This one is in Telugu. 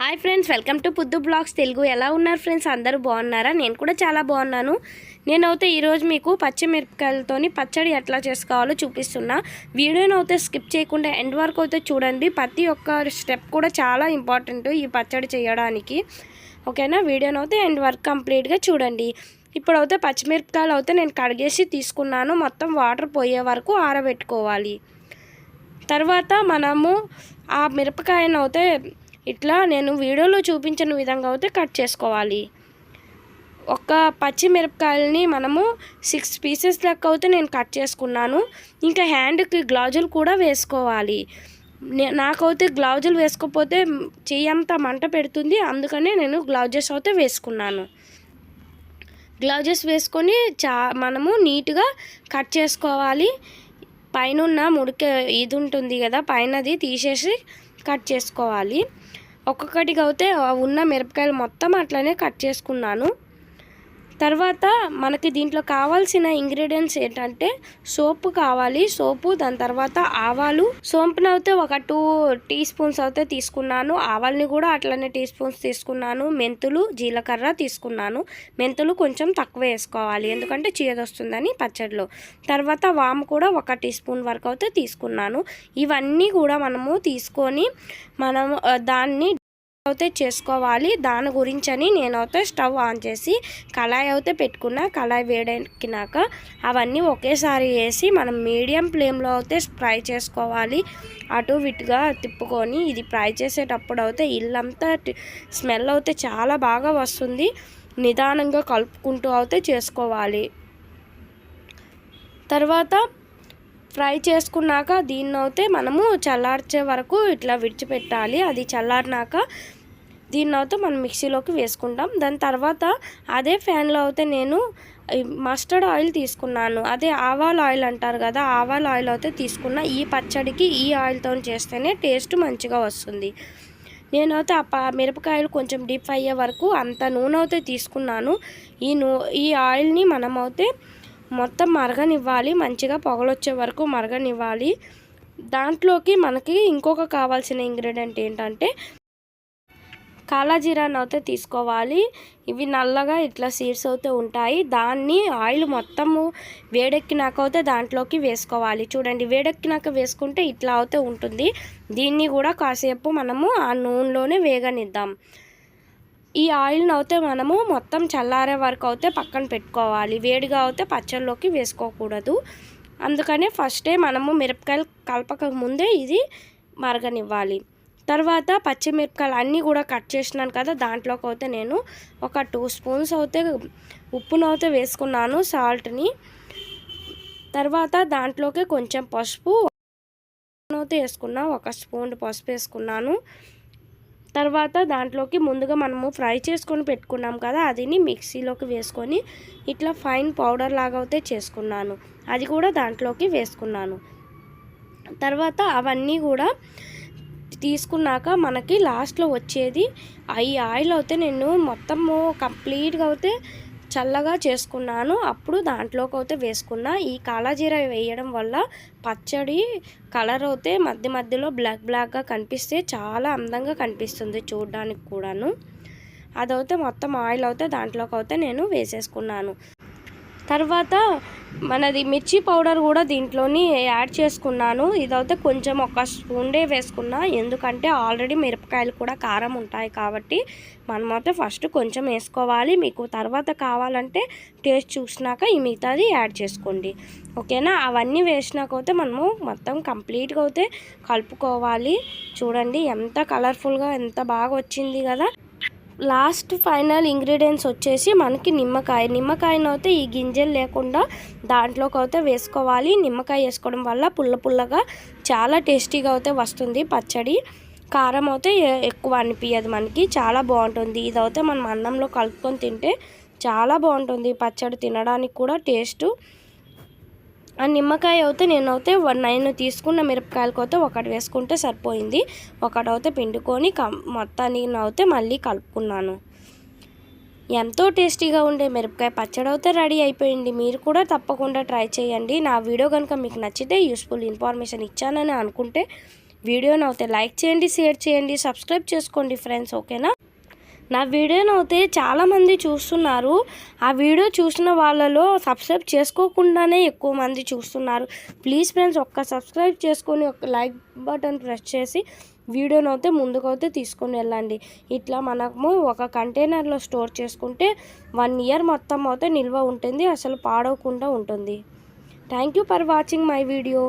Hi friends welcome to Puddu blogs. Telugu ఎలా ఉన్నారు ఫ్రెండ్స్? అందరూ బాగున్నారా? నేను కూడా చాలా బాగున్నాను. నేనైతే ఈరోజు మీకు పచ్చిమిరపకాయలతోని పచ్చడి ఎట్లా చేసుకోవాలో చూపిస్తున్నా. వీడియోని అయితే స్కిప్ చేయకుండా ఎండ్ వరకు అయితే చూడండి. ప్రతి ఒక్క స్టెప్ కూడా చాలా ఇంపార్టెంట్ ఈ పచ్చడి చేయడానికి. ఓకేనా? వీడియోని అయితే ఎండ్ వరకు కంప్లీట్గా చూడండి. ఇప్పుడైతే పచ్చిమిరపకాయలు అయితే నేను కడిగేసి తీసుకున్నాను. మొత్తం వాటర్ పోయే వరకు ఆరబెట్టుకోవాలి. తర్వాత మనము ఆ మిరపకాయను అయితే ఇట్లా నేను వీడియోలో చూపించిన విధంగా అయితే కట్ చేసుకోవాలి. ఒక పచ్చిమిరపకాయలని మనము సిక్స్ పీసెస్ లెక్క అయితే నేను కట్ చేసుకున్నాను. ఇంకా హ్యాండ్కి గ్లౌజులు కూడా వేసుకోవాలి. నే- నాకైతే గ్లౌజులు వేసుకోకపోతే చెయ్యి అంతా మంట పెడుతుంది. అందుకనే నేను గ్లౌజెస్ అయితే వేసుకున్నాను. గ్లౌజెస్ వేసుకొని చా మనము నీట్గా కట్ చేసుకోవాలి. పైన ఉన్న ముడికే ఇది ఉంటుంది కదా పైనది తీసేసి కట్ చేసుకోవాలి. ఒక్కొక్కటిగా అయితే ఉన్న మిరపకాయలు మొత్తం అట్లనే కట్ చేసుకున్నాను. తర్వాత మనకి దీంట్లో కావాల్సిన ఇంగ్రీడియంట్స్ ఏంటంటే సోపు కావాలి సోపు దాని తర్వాత ఆవాలు. సోంపును అయితే ఒక టూ టీ స్పూన్స్ అయితే తీసుకున్నాను. ఆవాల్ని కూడా అట్లనే టీ స్పూన్స్ తీసుకున్నాను. మెంతులు జీలకర్ర తీసుకున్నాను. మెంతులు కొంచెం తక్కువ వేసుకోవాలి ఎందుకంటే చీదొస్తుందని పచ్చడిలో. తర్వాత వాము కూడా ఒక టీ స్పూన్ వరకు అయితే తీసుకున్నాను. ఇవన్నీ కూడా మనము తీసుకొని మనం దాన్ని అయితే చేసుకోవాలి. దాని గురించని నేనైతే స్టవ్ ఆన్ చేసి కళాయి అయితే పెట్టుకున్నా. కళాయి వేడెక్కినాక అవన్నీ ఒకేసారి వేసి మనం మీడియం ఫ్లేమ్లో అయితే ఫ్రై చేసుకోవాలి. అటు ఇటుగా తిప్పుకొని ఇది ఫ్రై చేసేటప్పుడు అయితే ఇల్లంతా స్మెల్ అయితే చాలా బాగా వస్తుంది. నిదానంగా కలుపుకుంటూ అయితే చేసుకోవాలి. తర్వాత ఫ్రై చేసుకున్నాక దీన్ని అయితే మనము చల్లార్చే వరకు ఇట్లా విడిచిపెట్టాలి. అది చల్లారినాక దీన్ని అయితే మనం మిక్సీలోకి వేసుకుంటాం. దాని తర్వాత అదే ఫ్యాన్లో అయితే నేను మస్టర్డ్ ఆయిల్ తీసుకున్నాను. అదే ఆవాల ఆయిల్ అంటారు కదా ఆవాల ఆయిల్ అయితే తీసుకున్న. ఈ పచ్చడికి ఈ ఆయిల్తో చేస్తేనే టేస్ట్ మంచిగా వస్తుంది. నేనైతే ఆ మిరపకాయలు కొంచెం డీప్ అయ్యే వరకు అంత నూనె అయితే తీసుకున్నాను. ఈ నూ ఈ ఆయిల్ని మనమైతే మొత్తం మరగనివ్వాలి. మంచిగా పొగలొచ్చే వరకు మరగనివ్వాలి. దాంట్లోకి మనకి ఇంకొక కావాల్సిన ఇంగ్రీడియంట్ ఏంటంటే కాలాజీరాని అయితే తీసుకోవాలి. ఇవి నల్లగా ఇట్లా సీడ్స్ అయితే ఉంటాయి. దాన్ని ఆయిల్ మొత్తము వేడెక్కినాక అయితే దాంట్లోకి వేసుకోవాలి. చూడండి వేడెక్కినాక వేసుకుంటే ఇట్లా అయితే ఉంటుంది. దీన్ని కూడా కాసేపు మనము ఆ నూనెలోనే వేగనిద్దాం. ఈ ఆయిల్ని అయితే మనము మొత్తం చల్లారే వరకు అయితే పక్కన పెట్టుకోవాలి. వేడిగా అయితే పచ్చళ్ళలోకి వేసుకోకూడదు. అందుకనే ఫస్టే మనము మిరపకాయలు కలపక ముందే ఇది మరగనివ్వాలి. తర్వాత పచ్చిమిరపకాయలు అన్నీ కూడా కట్ చేసినాను కదా దాంట్లోకి అయితే నేను ఒక టూ స్పూన్స్ అయితే ఉప్పును అయితే వేసుకున్నాను సాల్ట్ని. తర్వాత దాంట్లోకి కొంచెం పసుపు అయితే వేసుకున్నా ఒక స్పూన్ పసుపు వేసుకున్నాను. తర్వాత దాంట్లోకి ముందుగా మనము ఫ్రై చేసుకొని పెట్టుకున్నాం కదా అదిని మిక్సీలోకి వేసుకొని ఇట్లా ఫైన్ పౌడర్ లాగా అయితే చేసుకున్నాను. అది కూడా దాంట్లోకి వేసుకున్నాను. తర్వాత అవన్నీ కూడా తీసుకున్నాక మనకి లాస్ట్లో వచ్చేది ఈ ఆయిల్ అయితే నేను మొత్తము కంప్లీట్గా అయితే చల్లగా చేసుకున్నాను. అప్పుడు దాంట్లోకి అయితే వేసుకున్నా. ఈ కాలాజీర వేయడం వల్ల పచ్చడి కలర్ అయితే మధ్య మధ్యలో బ్లాక్ బ్లాక్గా కనిపిస్తే చాలా అందంగా కనిపిస్తుంది చూడడానికి కూడాను. అదైతే మొత్తం ఆయిల్ అయితే దాంట్లోకి అయితే నేను వేసేసుకున్నాను. తర్వాత మనది మిర్చి పౌడర్ కూడా దీంట్లోని యాడ్ చేసుకున్నాను. ఇదైతే కొంచెం ఒక స్పూన్డే వేసుకున్నా. ఎందుకంటే ఆల్రెడీ మిరపకాయలు కూడా కారం ఉంటాయి కాబట్టి మనమైతే ఫస్ట్ కొంచెం వేసుకోవాలి. మీకు తర్వాత కావాలంటే టేస్ట్ చూసినాక ఈ మిగతాది యాడ్ చేసుకోండి. ఓకేనా? అవన్నీ వేసినాకైతే మనము మొత్తం కంప్లీట్గా అయితే కలుపుకోవాలి. చూడండి ఎంత కలర్ఫుల్గా ఎంత బాగా వచ్చింది కదా? లాస్ట్ ఫైనల్ ఇంగ్రీడియంట్స్ వచ్చేసి మనకి నిమ్మకాయ. నిమ్మకాయను అయితే ఈ గింజలు లేకుండా దాంట్లోకి అయితే వేసుకోవాలి. నిమ్మకాయ వేసుకోవడం వల్ల పుల్ల పుల్లగా చాలా టేస్టీగా అయితే వస్తుంది పచ్చడి. కారం అయితే ఎక్కువ అనిపించదు మనకి. చాలా బాగుంటుంది. ఇదైతే మనం అన్నంలో కలుపుకొని తింటే చాలా బాగుంటుంది. పచ్చడి తినడానికి కూడా టేస్ట్. ఆ నిమ్మకాయ అయితే నేనైతే వన్ నైన్ తీసుకున్న మిరపకాయలకు అయితే ఒకటి వేసుకుంటే సరిపోయింది. ఒకటైతే పిండుకొని కం మొత్తాన్ని అయితే మళ్ళీ కలుపుకున్నాను. ఎంతో టేస్టీగా ఉండే మిరపకాయ పచ్చడి అయితే రెడీ అయిపోయింది. మీరు కూడా తప్పకుండా ట్రై చేయండి. నా వీడియో కనుక మీకు నచ్చితే యూస్ఫుల్ ఇన్ఫర్మేషన్ ఇచ్చానని అనుకుంటే వీడియోని అయితే లైక్ చేయండి షేర్ చేయండి సబ్స్క్రైబ్ చేసుకోండి ఫ్రెండ్స్ ఓకేనా? నా వీడియోను అయితే చాలామంది చూస్తున్నారు. ఆ వీడియో చూసిన వాళ్ళలో సబ్స్క్రైబ్ చేసుకోకుండానే ఎక్కువ మంది చూస్తున్నారు. ప్లీజ్ ఫ్రెండ్స్ ఒక్క సబ్స్క్రైబ్ చేసుకొని ఒక లైక్ బటన్ ప్రెస్ చేసి వీడియోను అయితే ముందుకైతే తీసుకొని వెళ్ళండి. ఇట్లా మనము ఒక కంటైనర్లో స్టోర్ చేసుకుంటే వన్ ఇయర్ మొత్తం అయితే నిల్వ ఉంటుంది అసలు పాడవకుండా ఉంటుంది. Thank you for watching my video.